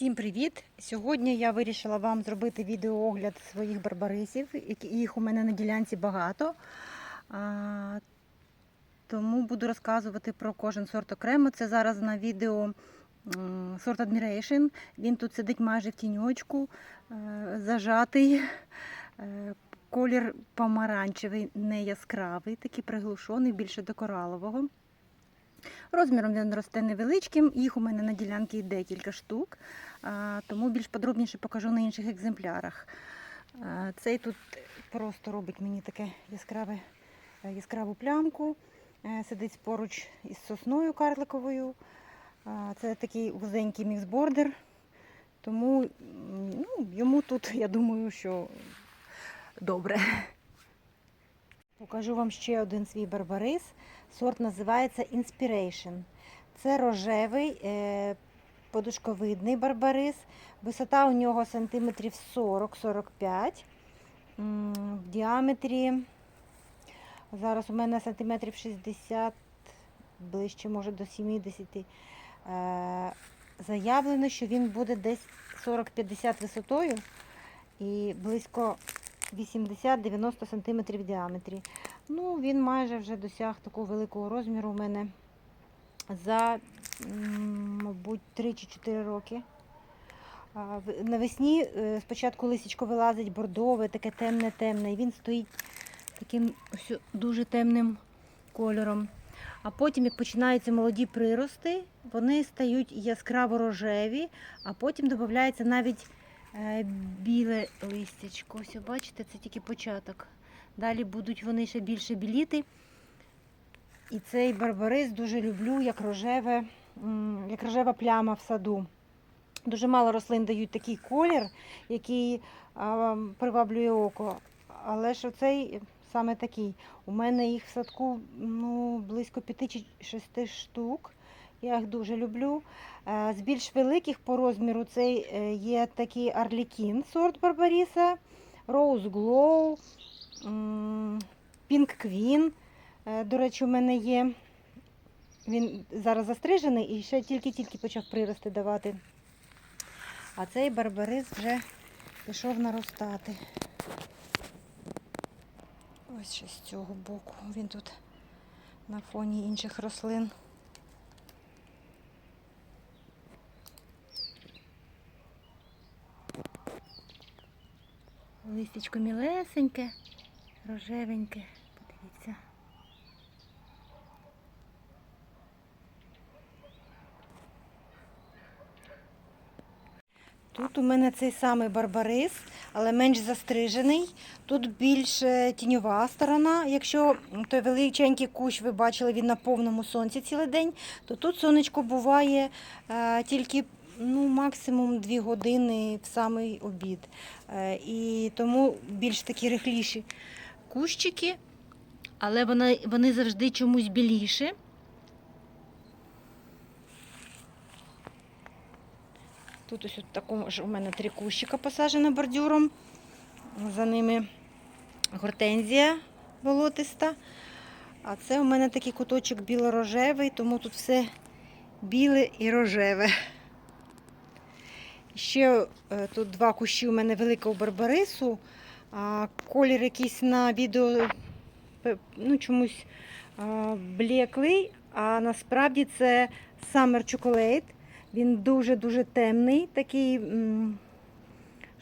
Всім привіт! Сьогодні я вирішила вам зробити відеоогляд своїх барбарисів. Їх у мене на ділянці багато. Тому буду розказувати про кожен сорт окремо. Це зараз на відео сорт Admiration. Він тут сидить майже в тіньочку, е, зажатий. Е, Колір помаранчевий, не яскравий, такий приглушений, більше до коралового. Розміром він росте невеличким, їх у мене на ділянці декілька штук, тому більш подробніше покажу на інших екземплярах. Цей тут просто робить мені таке яскраве, яскраву плямку, Е, сидить поруч із сосною карликовою. Це такий вузенький міксбордер, тому ну, йому тут, я думаю, що добре. Покажу вам ще один свій барбарис. Сорт називається Inspiration. Це рожевий, е, подушковидний барбарис. Висота у нього сантиметрів 40-45. В діаметрі зараз у мене сантиметрів 60, ближче, може до 70. Е, Заявлено, що він буде десь 40-50 висотою і близько 80-90 см в діаметрі. Ну, він майже вже досяг такого великого розміру у мене за, мабуть, 3 чи 4 роки. Навесні е, спочатку лисичко вилазить бордове, таке темне-темне, і він стоїть таким ось дуже темним кольором. А потім, як починаються молоді прирости, вони стають яскраво рожеві, а потім додається навіть е, біле листячко. Ось, бачите, це тільки початок. Далі будуть вони ще більше біліти. І цей барбарис дуже люблю, як рожеве, як рожева пляма в саду. Дуже мало рослин дають такий колір, який а, приваблює око. Але ж оцей саме такий. У мене їх в садку ну, близько 5-6 штук. Я їх дуже люблю. Е, З більш великих по розміру цей е, є такий Арлікін сорт Барбаріса, Rose Glow, Pink Queen. Е, До речі, у мене є. Він зараз застрижений і ще тільки-тільки почав прирости давати. А цей барбарис вже пішов наростати. Ось ще з цього боку. Він тут на фоні інших рослин. Листячко мілесеньке, рожевеньке. Подивіться. Тут у мене цей самий барбарис, але менш застрижений. Тут більш е, тіньова сторона. Якщо той величенький кущ ви бачили, він на повному сонці цілий день, то тут сонечко буває е, тільки ну, максимум 2 години в самий обід. Е, і тому більш такі рихліші кущики, але вони, вони завжди чомусь біліші. Тут ось от такому ж у мене три кущика посаджено бордюром. За ними гортензія болотиста. А це у мене такий куточок біло-рожевий, тому тут все біле і рожеве. Ще е, тут два кущі у мене великого барбарису. А, колір якийсь на відео ну, чомусь а, блеклий, а насправді це Summer Chocolate. Він дуже-дуже темний, такий м,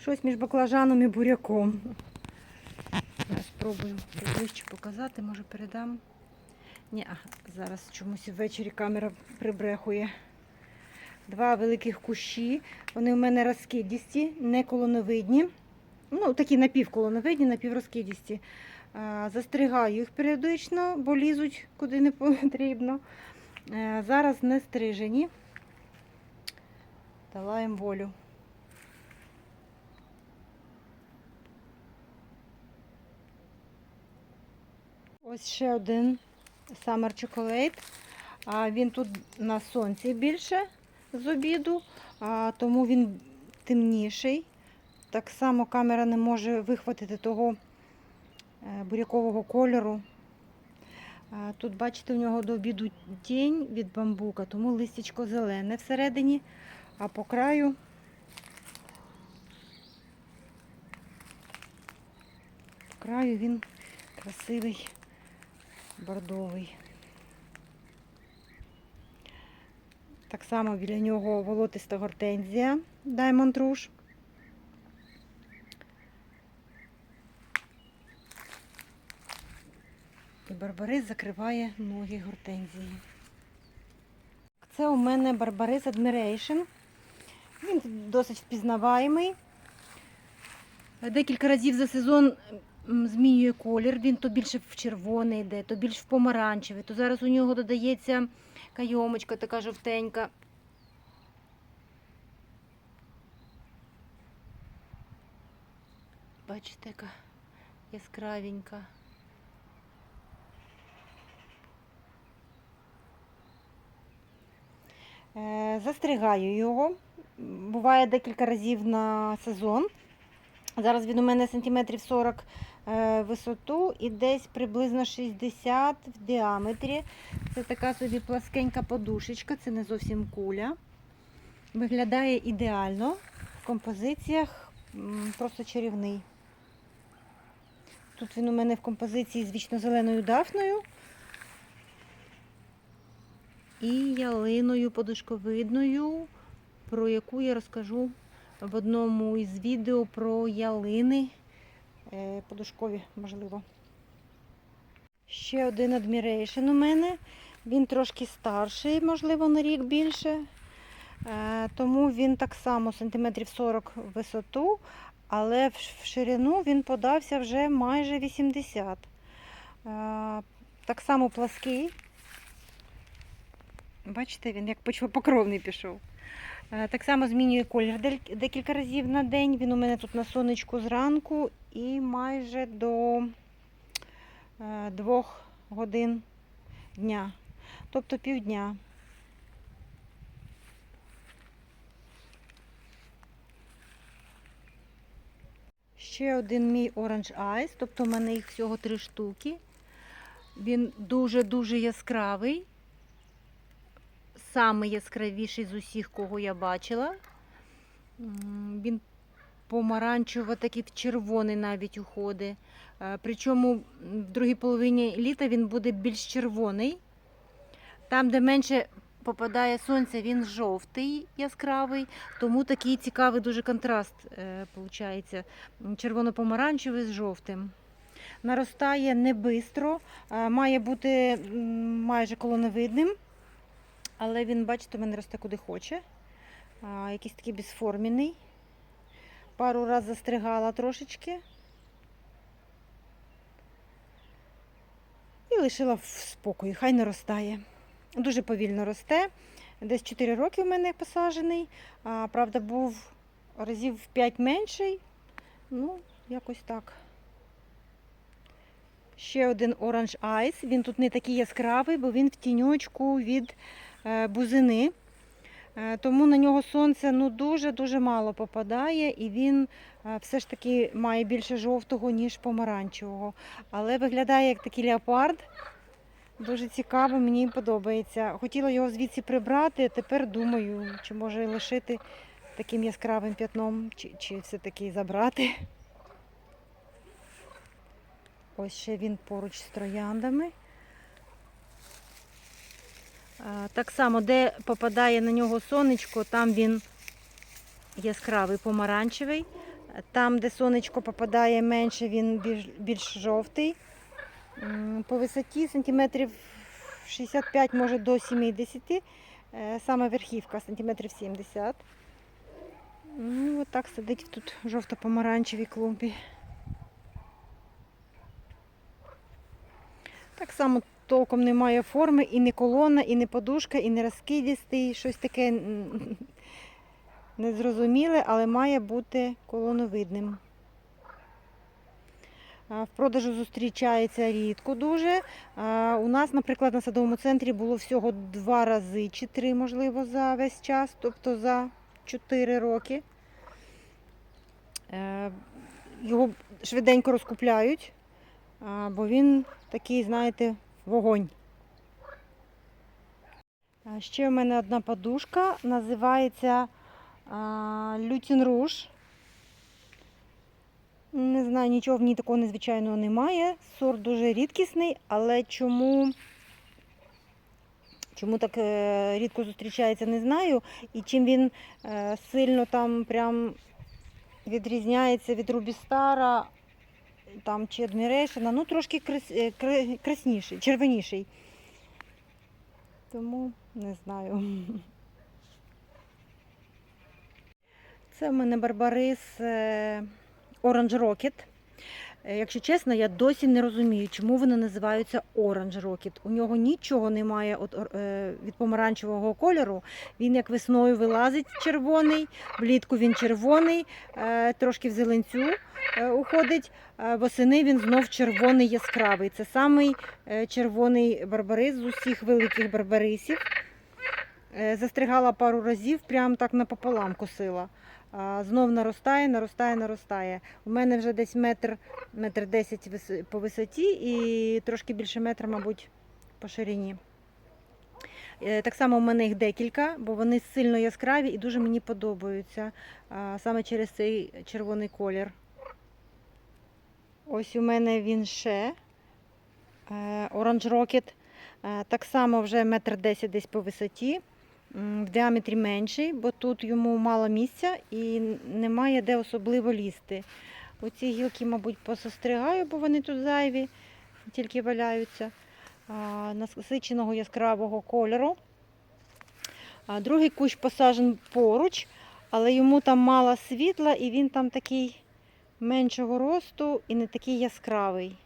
щось між баклажаном і буряком. Я спробую ближче показати, може передам. Ні, а, зараз чомусь ввечері камера прибрехує. Два великих кущі. Вони у мене розкидісті, не колоновидні. Ну, такі напівколоновидні, напіврозкидісті. Застригаю їх періодично, бо лізуть куди не потрібно. Е, Зараз не стрижені. Дала їм волю. Ось ще один Summer Chocolate. Він тут на сонці більше з обіду, тому він темніший. Так само камера не може вихватити того е, бурякового кольору. Е, тут, бачите, у нього до обіду тінь від бамбука, тому листячко зелене всередині, а по краю по краю він красивий, бордовий. Так само біля нього волотиста гортензія Diamond Rouge. Барбарис закриває ноги гортензії. Це у мене барбарис Admiration. Він досить впізнаваємий. Декілька разів за сезон змінює колір. Він то більше в червоний йде, то більш в помаранчевий, то зараз у нього додається кайомочка така жовтенька. Бачите, яка яскравенька. Застригаю його. Буває декілька разів на сезон. Зараз він у мене сантиметрів 40 е, висоту і десь приблизно 60 в діаметрі. Це така собі пласкенька подушечка, це не зовсім куля. Виглядає ідеально. В композиціях просто чарівний. Тут він у мене в композиції з вічно-зеленою дафною і ялиною подушковидною, про яку я розкажу в одному із відео про ялини е, подушкові, можливо. Ще один Admiration у мене. Він трошки старший, можливо, на рік більше. Е, Тому він так само сантиметрів 40 в висоту, але в в ширину він подався вже майже 80. Е, Так само плаский. Бачите, він як почвопокровний пішов. Е, Так само змінює колір декілька разів на день. Він у мене тут на сонечку зранку і майже до е, двох годин дня, тобто півдня. Ще один мій Orange Eyes, тобто в мене їх всього три штуки. Він дуже-дуже яскравий. Самий яскравіший з усіх, кого я бачила. Він помаранчево, такий в червоний навіть уходить. Е, Причому в другій половині літа він буде більш червоний. Там, де менше попадає сонце, він жовтий яскравий, тому такий цікавий дуже контраст виходить. Червоно-помаранчевий з жовтим. Наростає не бистро, е, має бути майже колоновидним, але він, бачите, в мене росте куди хоче. А, Якийсь такий безформений. Пару раз застригала трошечки. І лишила в спокої, хай наростає. Дуже повільно росте. Десь 4 роки в мене посаджений. А, правда, був разів в 5 менший. Ну, якось так. Ще один Orange Ice. Він тут не такий яскравий, бо він в тіньочку від бузини. Е, Тому на нього сонце ну, дуже-дуже мало попадає, і він е, все ж таки має більше жовтого, ніж помаранчевого. Але виглядає як такий леопард. Дуже цікаво, мені подобається. Хотіла його звідси прибрати, а тепер думаю, чи може лишити таким яскравим п'ятном, чи, чи все-таки забрати. Ось ще він поруч з трояндами. Так само, де попадає на нього сонечко, там він яскравий помаранчевий. Там, де сонечко попадає менше, він більш, більш жовтий. По висоті сантиметрів 65, може до 70. Е, Саме верхівка сантиметрів 70. Ну, от сидить тут жовто-помаранчевій клумбі. Так само толком немає форми, і не колона, і не подушка, і не розкидістий, щось таке незрозуміле, але має бути колоновидним. В продажу зустрічається рідко дуже. У нас, наприклад, на садовому центрі було всього два рази чи три, можливо, за весь час, тобто за 4 роки. Е, Його швиденько розкупляють, бо він такий, знаєте, вогонь. Ще в мене одна подушка, називається Лютін Руж. Не знаю, нічого в ній такого незвичайного немає. Сорт дуже рідкісний, але чому, чому так е, рідко зустрічається, не знаю. І чим він е, сильно там прям відрізняється від Рубістара там, Admiration, ну трошки крис, е, красніший, червоніший. Тому не знаю. Це в мене барбарис е, Orange Rocket. Е, Якщо чесно, я досі не розумію, чому вони називаються Orange Rocket. У нього нічого немає от, е, від помаранчевого кольору. Він як весною вилазить червоний, влітку він червоний, е, трошки в зеленцю уходить. Восени він знов червоний яскравий. Це самий червоний барбарис з усіх великих барбарисів. Застригала пару разів, прям так напополам косила. Знов наростає, наростає, наростає. У мене вже десь метр, метр десять по висоті і трошки більше метра, мабуть, по ширині. Е, Так само у мене їх декілька, бо вони сильно яскраві і дуже мені подобаються саме через цей червоний колір. Ось у мене він ще е, Orange Rocket. Е, Так само вже метр десять десь по висоті. В діаметрі менший, бо тут йому мало місця і немає де особливо лізти. Оці гілки, мабуть, посостригаю, бо вони тут зайві, тільки валяються. Насиченого яскравого кольору. А Другий кущ посаджений поруч, але йому там мало світла і він там такий меншого росту і не такий яскравий.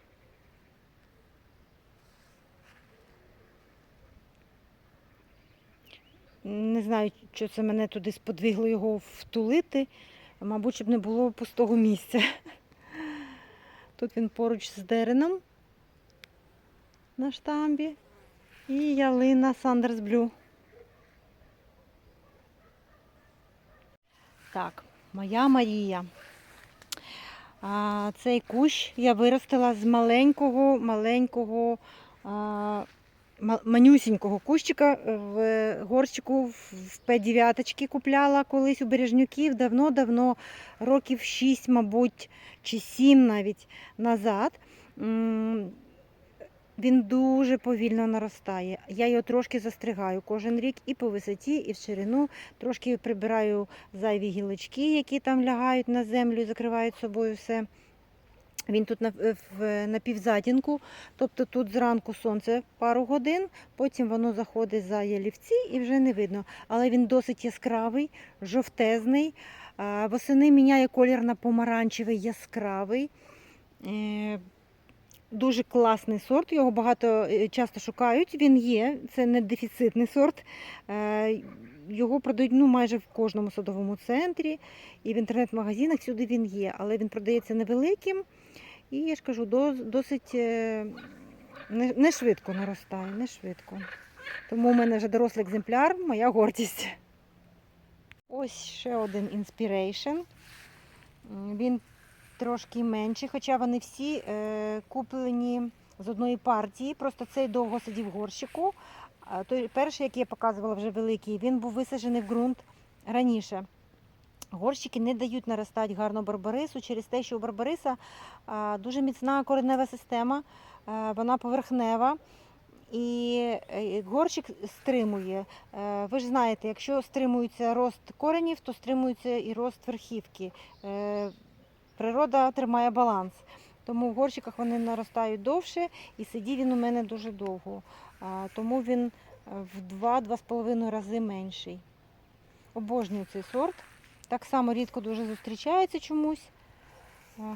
Не знаю, що це мене туди сподвигло його втулити. Мабуть, щоб не було пустого місця. Тут він поруч з дереном на штамбі. І ялина Сандерс Блю. Так, моя Марія. А, цей кущ я виростила з маленького, маленького, а, ма- манюсінького кущика в горщику в П9 купляла колись у Бережнюків давно-давно, років 6, мабуть, чи 7 навіть назад. Він дуже повільно наростає. Я його трошки застригаю кожен рік і по висоті, і в ширину. Трошки прибираю зайві гілочки, які там лягають на землю і закривають собою все. Він тут на, в напівзатінку, тобто тут зранку сонце пару годин, потім воно заходить за ялівці і вже не видно. Але він досить яскравий, жовтезний. Восени міняє колір на помаранчевий яскравий. Е, Дуже класний сорт, його багато е, часто шукають. Він є, це не дефіцитний сорт. Е, Його продають ну, майже в кожному садовому центрі і в інтернет-магазинах всюди він є, але він продається невеликим. І я ж кажу, досить е, не, швидко наростає, не швидко. Тому у мене вже дорослий екземпляр, моя гордість. Ось ще один Inspiration. Він трошки менший, хоча вони всі е, куплені з одної партії. Просто цей довго сидів в горщику. Той перший, який я показувала вже великий, він був висаджений в ґрунт раніше. Горщики не дають наростати гарно барбарису через те, що у барбариса дуже міцна коренева система, вона поверхнева. І е, горщик стримує. Е, Ви ж знаєте, якщо стримується рост коренів, то стримується і рост верхівки. Е, Природа тримає баланс. Тому в горщиках вони наростають довше і сидів він у мене дуже довго. Тому він в 2-2,5 рази менший. Обожнюю цей сорт. Так само рідко дуже зустрічається чомусь.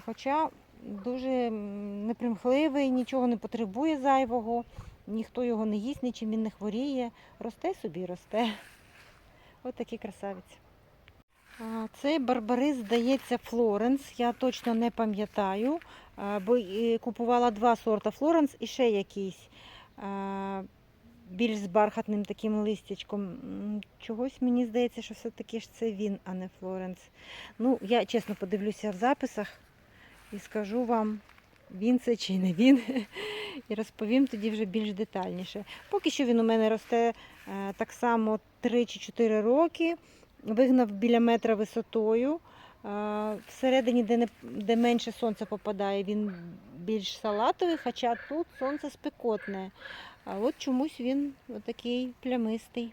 Хоча дуже непримхливий, нічого не потребує зайвого, ніхто його не їсть, нічим він не хворіє. Росте собі, росте. Ось такий красавець. Цей барбарис, здається, Флоренс. Я точно не пам'ятаю, бо е, купувала два сорта Флоренс і ще якийсь а, більш з бархатним таким листячком. Чогось мені здається, що все-таки ж це він, а не Флоренс. Ну, я чесно подивлюся в записах і скажу вам, він це чи не він. І розповім тоді вже більш детальніше. Поки що він у мене росте е, так само 3 чи 4 роки. Вигнав біля метра висотою. Всередині, де, не, де менше сонця попадає, він більш салатовий, хоча тут сонце спекотне. А от чомусь він отакий плямистий.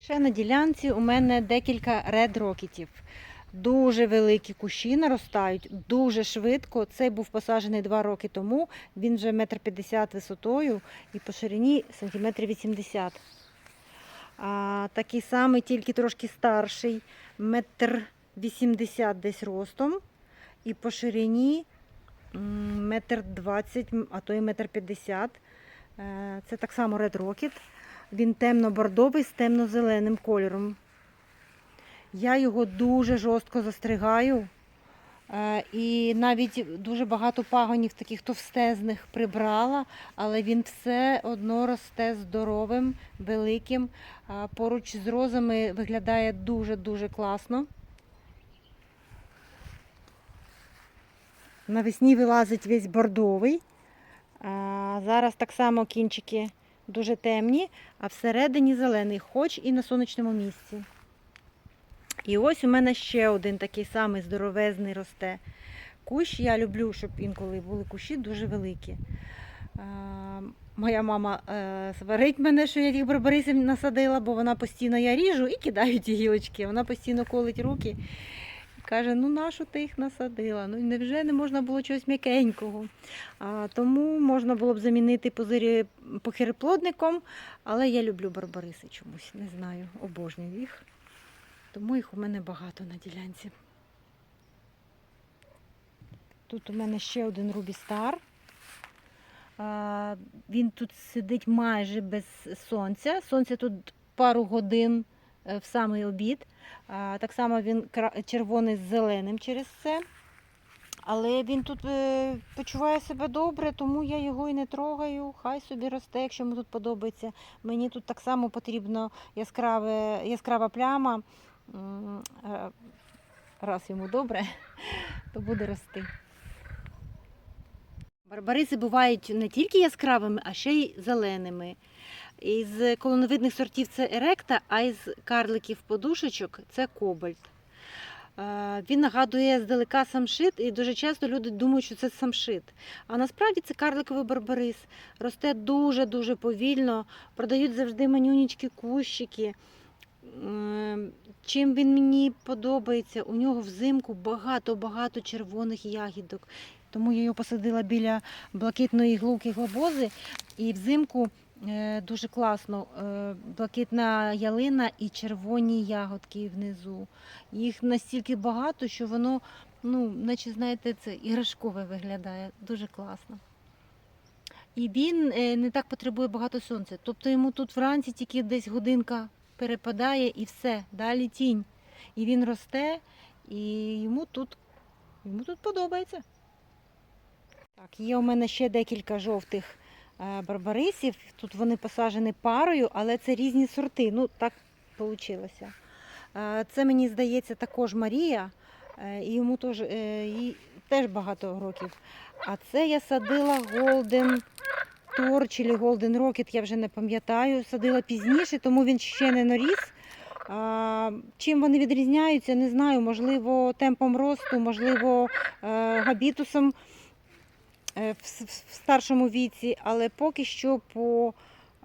Ще на ділянці у мене декілька ред рокетів. Дуже великі кущі наростають, дуже швидко. Цей був посаджений два роки тому. Він вже метр п'ятдесят висотою і по ширині сантиметрів 80. А, такий самий, тільки трошки старший, метр 80 десь ростом. І по ширині метр 20, а то і метр 50. Е, Це так само Red Rocket. Він темно-бордовий з темно-зеленим кольором. Я його дуже жорстко застригаю. Е, І навіть дуже багато пагонів таких товстезних прибрала, але він все одно росте здоровим, великим. Поруч з розами виглядає дуже-дуже класно. Навесні вилазить весь бордовий. Зараз так само кінчики дуже темні, а всередині зелений, хоч і на сонячному місці. І ось у мене ще один такий самий здоровезний росте. Кущ я люблю, щоб інколи були кущі дуже великі. Моя мама е, сварить мене, що я їх барбарисів насадила, бо вона постійно я ріжу і кидаю ті гілочки. Вона постійно колить руки і каже: ну нащо ти їх насадила? Ну невже не можна було чогось м'якенького? Тому можна було б замінити позирі похиреплодником, але я люблю барбариси чомусь, не знаю, обожнюю їх. Тому їх у мене багато на ділянці. Тут у мене ще один Рубі Стар. Він тут сидить майже без сонця. Сонце тут пару годин е, в самий обід. Так само він червоний з зеленим через це. Але він тут е, почуває себе добре, тому я його і не трогаю. Хай собі росте, якщо йому тут подобається. Мені тут так само потрібно яскраве, яскрава пляма. Е, Раз йому добре, то буде рости. Барбариси бувають не тільки яскравими, а ще й зеленими. Із колоновидних сортів це еректа, а із карликів подушечок це кобальт. Е, Він нагадує здалека самшит, і дуже часто люди думають, що це самшит. А насправді це карликовий барбарис. Росте дуже-дуже повільно, продають завжди манюнічки кущики. Ем, Чим він мені подобається, у нього взимку багато-багато червоних ягідок. Тому я його посадила біля блакитної глуки глобози. І взимку е, дуже класно. е, Блакитна ялина і червоні ягодки внизу. Їх настільки багато, що воно, ну, наче знаєте, це іграшкове виглядає. Дуже класно. І він е, не так потребує багато сонця. Тобто йому тут вранці тільки десь годинка перепадає і все, далі тінь. І він росте, і йому тут, йому тут подобається. Так, є у мене ще декілька жовтих е, барбарисів. Тут вони посаджені парою, але це різні сорти. Ну, так вийшло. Це, мені здається, також Марія, е, і йому теж, е, їй теж багато років. А це я садила Golden Torch чи Golden Rocket, я вже не пам'ятаю. Садила пізніше, тому він ще не наріс. Чим вони відрізняються, не знаю. Можливо, темпом росту, можливо, е, габітусом е, в старшому віці, але поки що по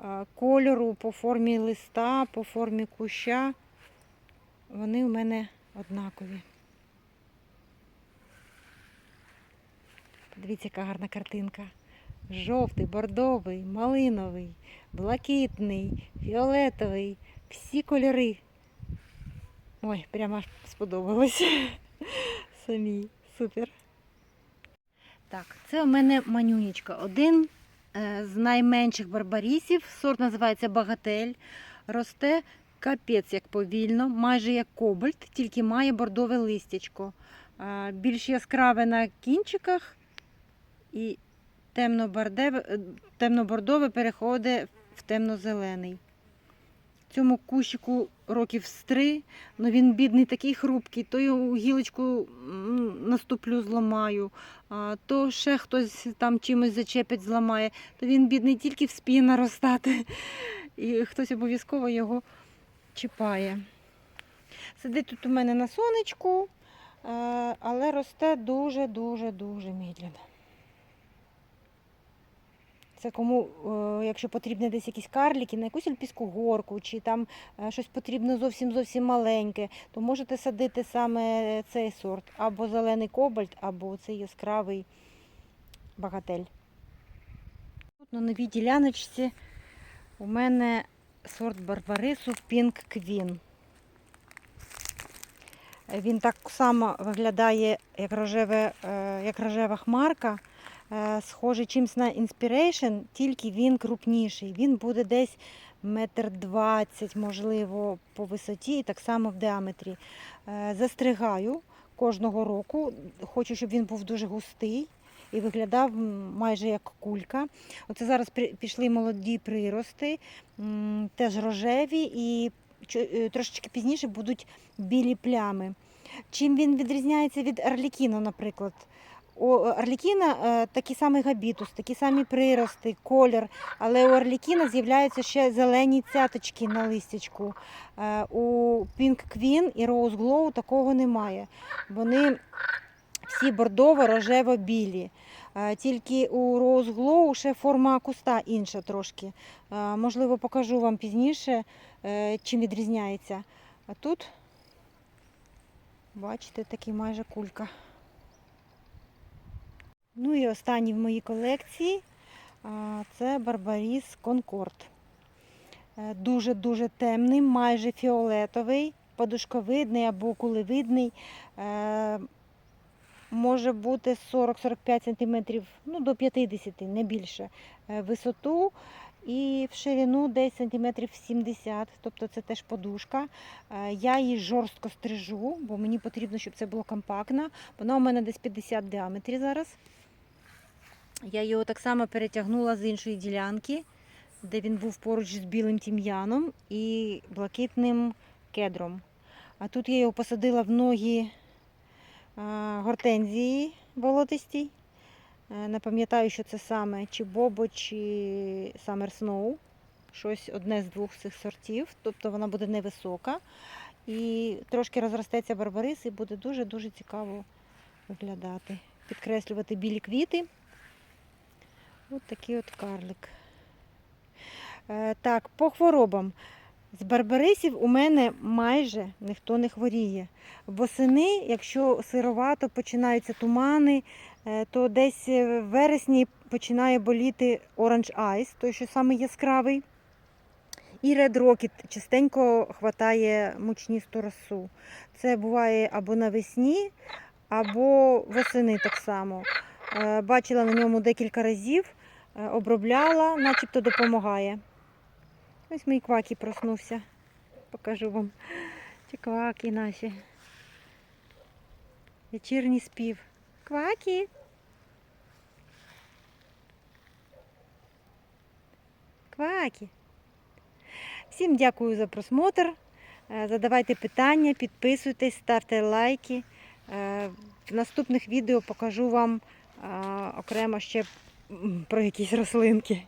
е, кольору, по формі листа, по формі куща вони у мене однакові. Подивіться, яка гарна картинка. Жовтий, бордовий, малиновий, блакитний, фіолетовий. Всі кольори. Ой, прямо аж сподобалось. Самі. Супер. Так, це у мене манюнічка. Один е, з найменших барбарісів. Сорт називається Багатель. Росте капець як повільно, майже як кобальт, тільки має бордове листячко. Е, більш яскраве на кінчиках і темно-бордове, е, переходить в темно-зелений. Цьому кущику років з три, але він бідний такий хрупкий, то його гілочку наступлю, зламаю, то ще хтось там чимось зачепить, зламає, то він бідний тільки вспіє наростати. і хтось обов'язково його чіпає. Сидить тут у мене на сонечку, е, але росте дуже-дуже-дуже медленно. Це кому, е, якщо потрібні десь якісь карліки, на якусь альпійську горку, чи там е, щось потрібно зовсім зовсім маленьке, то можете садити саме цей сорт. Або зелений кобальт, або цей яскравий багатель. Тут на новій діляночці у мене сорт барбарису Pink Queen. Він так само виглядає, як, рожеве, е, як рожева хмарка. Е, Схожий чимось на Inspiration, тільки він крупніший. Він буде десь метр двадцять, можливо, по висоті і так само в діаметрі. Е, Застригаю кожного року. Хочу, щоб він був дуже густий і виглядав майже як кулька. Оце зараз пішли молоді прирости, теж рожеві і е, трошечки пізніше будуть білі плями. Чим він відрізняється від Арлікіна, наприклад? У Арлікіна е, такий самий габітус, такі самі прирости, колір, але у Арлікіна з'являються ще зелені цяточки на листячку. Е, У Pink Queen і Rose Glow такого немає. Вони всі бордово-рожево-білі. Е, Тільки у Rose Glow ще форма куста інша трошки. Можливо, покажу вам пізніше, чим відрізняється. А тут, бачите, такий майже кулька. Ну і останній в моїй колекції це Барбаріс Конкорд. Дуже-дуже темний, майже фіолетовий, подушковидний або кулевидний. Е, Може бути 40-45 см, ну до 50 не більше. е, Висоту і в ширину десь сантиметрів 70, тобто це теж подушка. Е, Я її жорстко стрижу, бо мені потрібно, щоб це було компактно. Вона у мене десь 50 в діаметрі зараз. Я його так само перетягнула з іншої ділянки, де він був поруч з білим тім'яном і блакитним кедром. А тут я його посадила в ноги гортензії болотистій. Е, Не пам'ятаю, що це саме, чи Бобо, чи Summer Snow. Щось одне з двох цих сортів. Тобто вона буде невисока. І трошки розростеться барбарис і буде дуже-дуже цікаво виглядати. Підкреслювати білі квіти. Ось такий от карлик. Е, так, по хворобам. З барбарисів у мене майже ніхто не хворіє. Восени, якщо сировато починаються тумани, е, то десь в вересні починає боліти Orange Eyes, той, що самий яскравий. І Rocket частенько хватає мучністу росу. Це буває або навесні, або восени так само. Е, Бачила на ньому декілька разів, обробляла, начебто допомагає. Ось мій квакі проснувся. Покажу вам. Ці кваки наші. Вечірній спів. Квакі. Квакі. Всім дякую за просмотр. Е, Задавайте питання, підписуйтесь, ставте лайки. Е, В наступних відео покажу вам е, окремо ще про якісь рослинки.